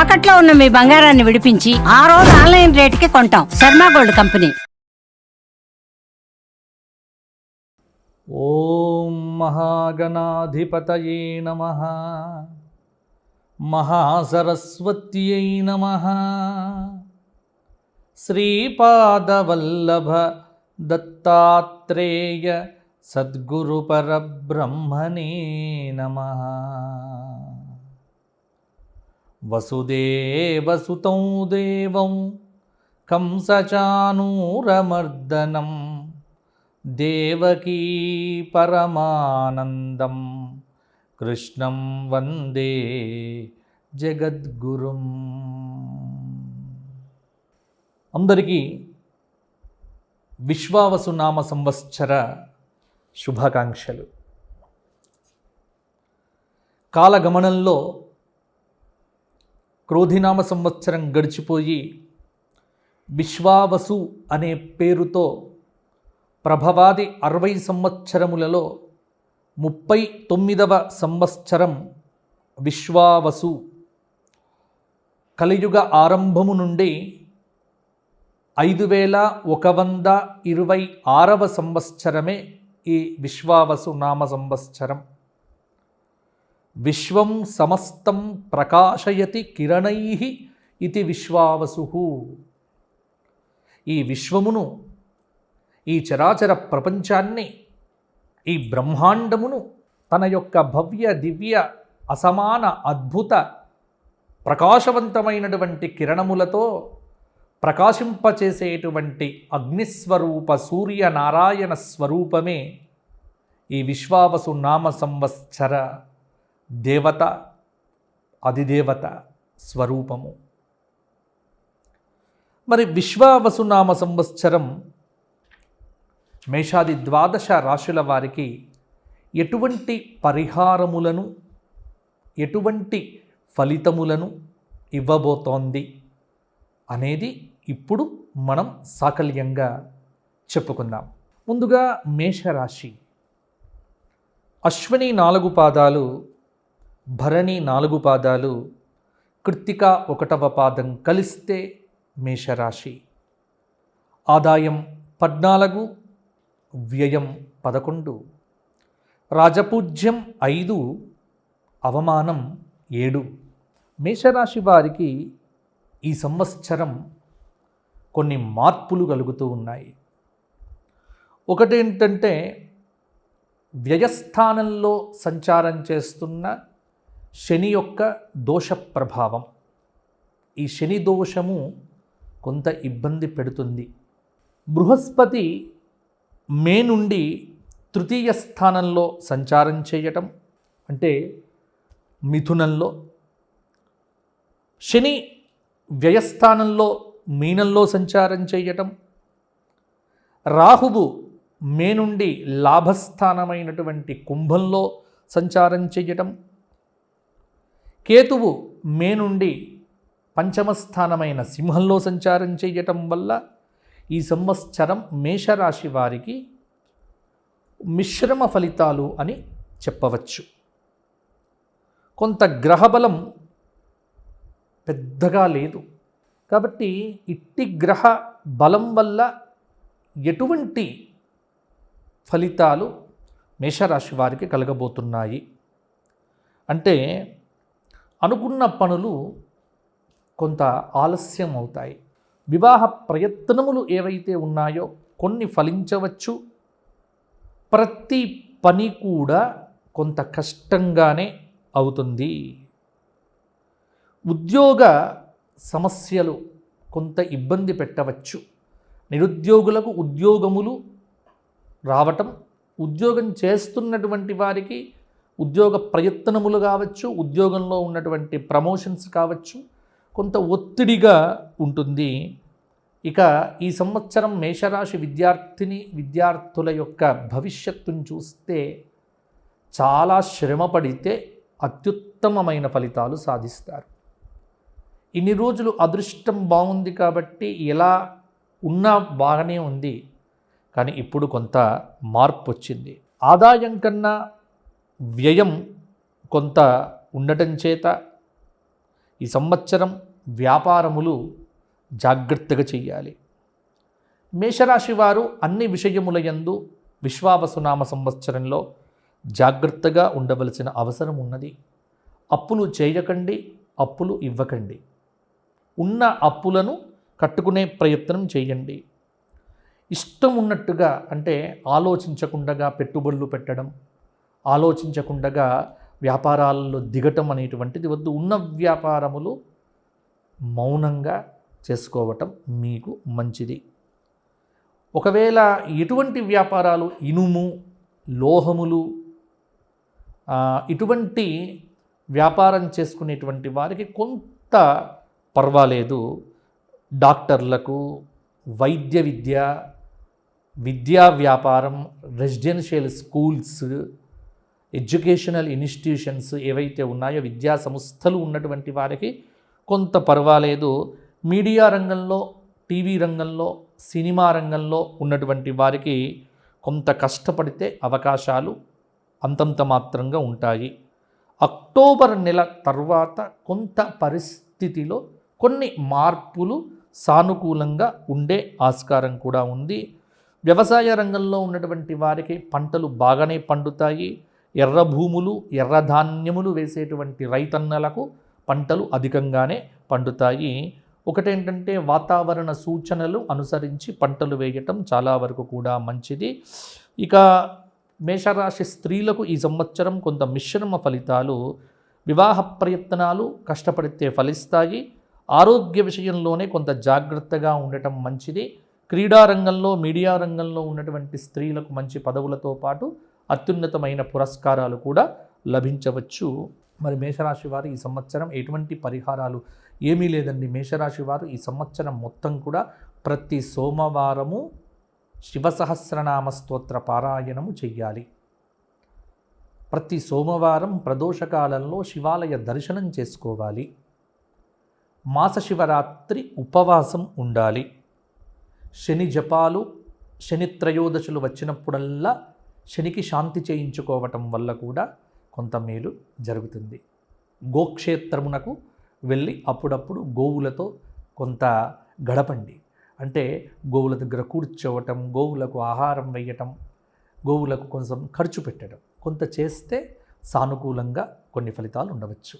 తాకట్లో ఉన్న మీ బంగారాన్ని విడిపించి ఆ రోజు ఆన్లైన్ రేటుకి కొంటాం. Sharma gold company. ఓం మహాగణాధిపతయే నమ. మహాసరస్వత్యై నమ. శ్రీపాదవల్లభ దత్తాత్రేయ సద్గురు పరబ్రహ్మణే నమ. వసుదేవసుతం దేవం కంసచానూరమర్దనం దేవకీ పరమానందం కృష్ణం వందే జగద్గురుం. అందరికీ విశ్వావసునామ సంవత్సర శుభాకాంక్షలు. కాలగమనంలో క్రోధినామ సంవత్సరం గడిచిపోయి విశ్వావసు అనే పేరుతో ప్రభవాది అరవై సంవత్సరములలో ముప్పై తొమ్మిదవ సంవత్సరం విశ్వావసు కలియుగ ఆరంభము నుండి ఐదు వేల ఒక వంద ఇరవై ఆరవ సంవత్సరమే ఈ విశ్వావసు నామ సంవత్సరం. విశ్వం సమస్తం ప్రకాశయతి కిరణై ఇది విశ్వావసు. ఈ విశ్వమును ఈ చరాచర ప్రపంచాన్ని ఈ బ్రహ్మాండమును తన యొక్క భవ్య దివ్య అసమాన అద్భుత ప్రకాశవంతమైనటువంటి కిరణములతో ప్రకాశింపచేసేటువంటి అగ్నిస్వరూప సూర్యనారాయణ స్వరూపమే ఈ విశ్వావసు నామ సంవత్సర. దేవత అధిదేవత స్వరూపము. మరి విశ్వావసునామ సంవత్సరం మేషాది ద్వాదశ రాశుల వారికి ఎటువంటి పరిహారములను ఎటువంటి ఫలితములను ఇవ్వబోతోంది అనేది ఇప్పుడు మనం సాకల్యంగా చెప్పుకుందాం. ముందుగా మేషరాశి. అశ్విని నాలుగు పాదాలు భరణి నాలుగు పాదాలు కృత్తిక ఒకటవ పాదం కలిస్తే మేషరాశి. ఆదాయం పద్నాలుగు వ్యయం పదకొండు. రాజపూజ్యం ఐదు అవమానం ఏడు. మేషరాశి వారికి ఈ సంవత్సరం కొన్ని మార్పులు కలుగుతూ ఉన్నాయి. ఒకటేంటంటే వ్యయస్థానంలో సంచారం చేస్తున్న శని యొక్క దోష ప్రభావం. ఈ శని దోషము కొంత ఇబ్బంది పెడుతుంది. బృహస్పతి మే నుండి తృతీయ స్థానంలో సంచారం చేయటం అంటే మిథునంలో. శని వ్యయస్థానంలో మీనంలో సంచారం చేయటం. రాహువు మే నుండి లాభస్థానమైనటువంటి కుంభంలో సంచారం చేయటం. కేతువు మే నుండి పంచమస్థానమైన సింహంలో సంచారం చేయటం వల్ల ఈ సంవత్సరం మేషరాశి వారికి మిశ్రమ ఫలితాలు అని చెప్పవచ్చు. కొంత గ్రహబలం పెద్దగా లేదు. కాబట్టి ఇట్టి గ్రహ బలం వల్ల ఎటువంటి ఫలితాలు మేషరాశి వారికి కలగబోతున్నాయి? అంటే అనుకున్న పనులు కొంత ఆలస్యం అవుతాయి వివాహ ప్రయత్నములు ఏవైతే ఉన్నాయో కొన్ని ఫలించవచ్చు. ప్రతి పని కూడా కొంత కష్టంగానే అవుతుంది. ఉద్యోగ సమస్యలు కొంత ఇబ్బంది పెట్టవచ్చు. నిరుద్యోగులకు ఉద్యోగములు రావటం ఉద్యోగం చేస్తున్నటువంటి వారికి ఉద్యోగ ప్రయత్నములు కావచ్చు ఉద్యోగంలో ఉన్నటువంటి ప్రమోషన్స్ కావచ్చు కొంత ఒత్తిడిగా ఉంటుంది. ఇక ఈ సంవత్సరం మేషరాశి విద్యార్థిని విద్యార్థుల యొక్క భవిష్యత్తును చూస్తే చాలా శ్రమ పడితే అత్యుత్తమమైన ఫలితాలు సాధిస్తారు. ఇన్ని రోజులు అదృష్టం బాగుంది కాబట్టి ఎలా ఉన్నా బాగానే ఉంది. కానీ ఇప్పుడు కొంత మార్పు వచ్చింది. ఆదాయం కన్నా వ్యయం కొంత ఉండటం చేత ఈ సంవత్సరం వ్యాపారములు జాగ్రత్తగా చెయ్యాలి. మేషరాశి వారు అన్ని విషయముల యందు విశ్వావసునామ సంవత్సరంలో జాగ్రత్తగా ఉండవలసిన అవసరం ఉన్నది. అప్పులు చేయకండి అప్పులు ఇవ్వకండి. ఉన్న అప్పులను కట్టుకునే ప్రయత్నం చేయండి. ఇష్టం ఉన్నట్టుగా అంటే ఆలోచించకుండా పెట్టుబడులు పెట్టడం ఆలోచించకుండా వ్యాపారాల్లో దిగటం అనేటువంటిది వద్దు. ఉన్న వ్యాపారములు మౌనంగా చేసుకోవటం మీకు మంచిది. ఒకవేళ ఎటువంటి వ్యాపారాలు ఇనుము లోహములు ఇటువంటి వ్యాపారం చేసుకునేటువంటి వారికి కొంత పర్వాలేదు. డాక్టర్లకు వైద్య విద్య విద్యా వ్యాపారం రెసిడెన్షియల్ స్కూల్స్ ఎడ్యుకేషనల్ ఇన్స్టిట్యూషన్స్ ఏవైతే ఉన్నాయో విద్యా సంస్థలు ఉన్నటువంటి వారికి కొంత పర్వాలేదు. మీడియా రంగంలో టీవీ రంగంలో సినిమా రంగంలో ఉన్నటువంటి వారికి కొంత కష్టపడితే అవకాశాలు అంతంత మాత్రంగా ఉంటాయి. అక్టోబర్ నెల తర్వాత కొంత పరిస్థితిలో కొన్ని మార్పులు సానుకూలంగా ఉండే ఆస్కారం కూడా ఉంది. వ్యవసాయ రంగంలో ఉన్నటువంటి వారికి పంటలు బాగానే పండుతాయి. ఎర్ర భూములు ఎర్రధాన్యములు వేసేటువంటి రైతన్నలకు పంటలు అధికంగానే పండుతాయి. ఒకటేంటంటే వాతావరణ సూచనలు అనుసరించి పంటలు వేయటం చాలా వరకు కూడా మంచిది. ఇక మేషరాశి స్త్రీలకు ఈ సంవత్సరం కొంత మిశ్రమ ఫలితాలు వివాహ ప్రయత్నాలు కష్టపడితే ఫలిస్తాయి. ఆరోగ్య విషయంలోనే కొంత జాగ్రత్తగా ఉండటం మంచిది. క్రీడా రంగంలో మీడియా రంగంలో ఉన్నటువంటి స్త్రీలకు మంచి పదవులతో పాటు అత్యున్నతమైన పురస్కారాలు కూడా లభించవచ్చు. మరి మేషరాశి వారు ఈ సంవత్సరం ఎటువంటి పరిహారాలు ఏమీ లేదండి. మేషరాశి వారు ఈ సంవత్సరం మొత్తం కూడా ప్రతి సోమవారము శివ సహస్రనామ స్తోత్ర పారాయణము చెయ్యాలి. ప్రతి సోమవారం ప్రదోషకాలంలో శివాలయ దర్శనం చేసుకోవాలి. మాస శివరాత్రి ఉపవాసం ఉండాలి. శని జపాలు శని త్రయోదశులు వచ్చినప్పుడల్లా శనికి శాంతి చేయించుకోవటం వల్ల కూడా కొంత మేలు జరుగుతుంది. గోక్షేత్రమునకు వెళ్ళి అప్పుడప్పుడు గోవులతో కొంత గడపండి. అంటే గోవుల దగ్గర కూర్చోవటం గోవులకు ఆహారం వేయటం గోవులకు కొంచెం ఖర్చు పెట్టడం కొంత చేస్తే సానుకూలంగా కొన్ని ఫలితాలు ఉండవచ్చు.